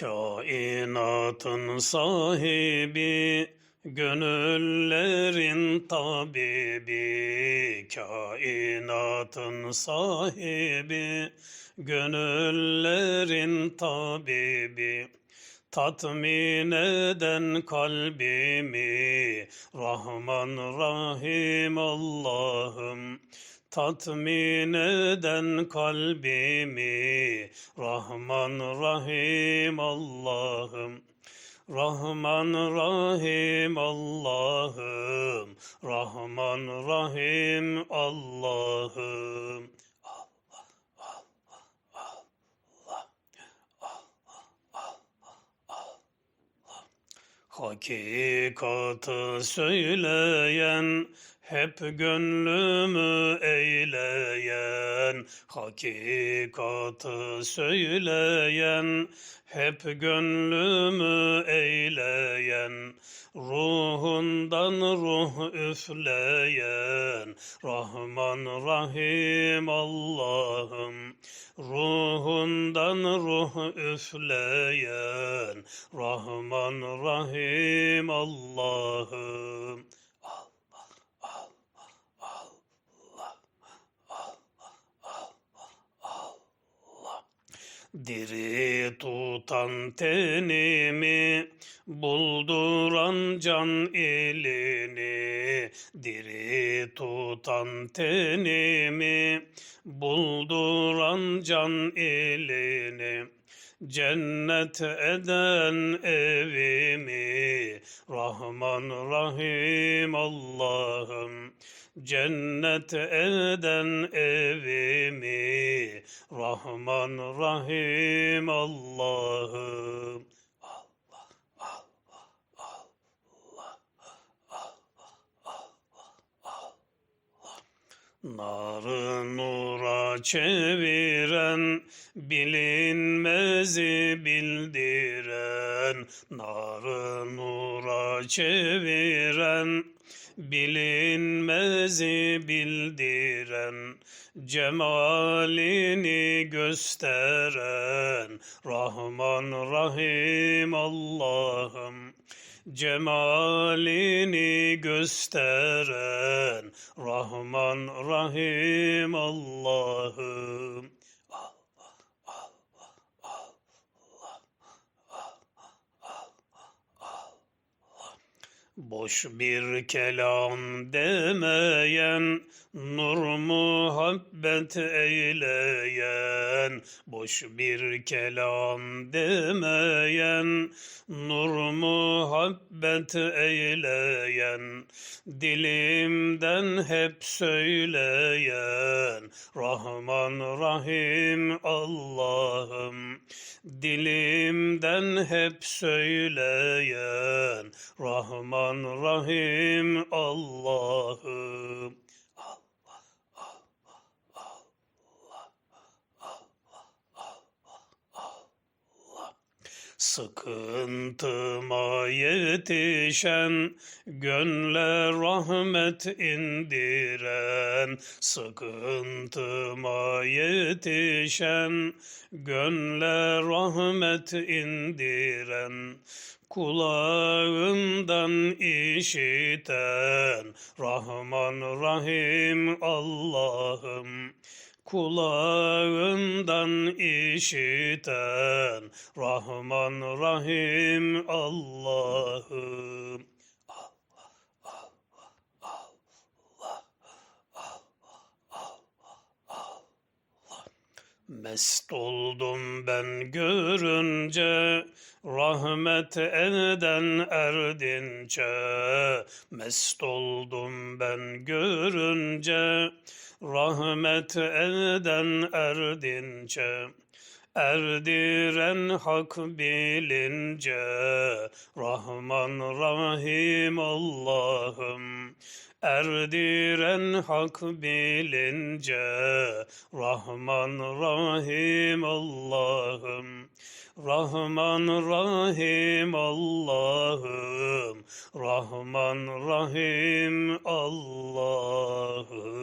Kainatın sahibi, gönüllerin tabibi. Kainatın sahibi, gönüllerin tabibi. Tatmin eden kalbimi, Rahman Rahim Allah'ım. Tatmin eden kalbimi. Rahman Rahim Allah'ım. Rahman Rahim Allah'ım. Rahman Rahim Allah'ım. Hakikatı söyleyen, hep gönlümü eğleyen, hakikatı söyleyen, hep gönlümü eğleyen, ruhundan ruh üfleyen, Rahman Rahim Allah'ım, ruhundan ruh üfleyen, Rahman Rahim Allah'ım. Diri tutan tenimi, bulduran can ilini. Diri tutan tenimi, bulduran can ilini. Cennet eden evimi, Rahman Rahim Allah'ım. Cennet eden evimi, Rahman Rahim Allah'ım. Narı nura çeviren, bilinmezi bildiren, narı nura çeviren, bilinmezi bildiren, cemalini gösteren, Rahman Rahim Allah'ım. Cemalini gösteren, Rahman Rahim Allah'ım. Boş bir kelam demeyen, nur muhabbet eyleyen. Boş bir kelam demeyen, nur muhabbet eyleyen. Dilimden hep söyleyen, Rahman Rahim Allah'ım. Dilimden hep söyleyen, Rahman Rahim Allah'ım. Sıkıntıma yetişen, gönle rahmet indiren, sıkıntıma yetişen, gönle rahmet indiren, kulağından işiten, Rahman Rahim Allah'ım kulağından işiten Rahman Rahim Allah'ım. Mest oldum ben görünce rahmet eden erdince. Mest oldum ben görünce rahmet eden erdince. Erdiren hak bilince Rahman Rahim Allah'ım Erdiren hak bilince Rahman Rahim Allah'ım. Rahman Rahim Allah'ım. Rahman Rahim Allah'ım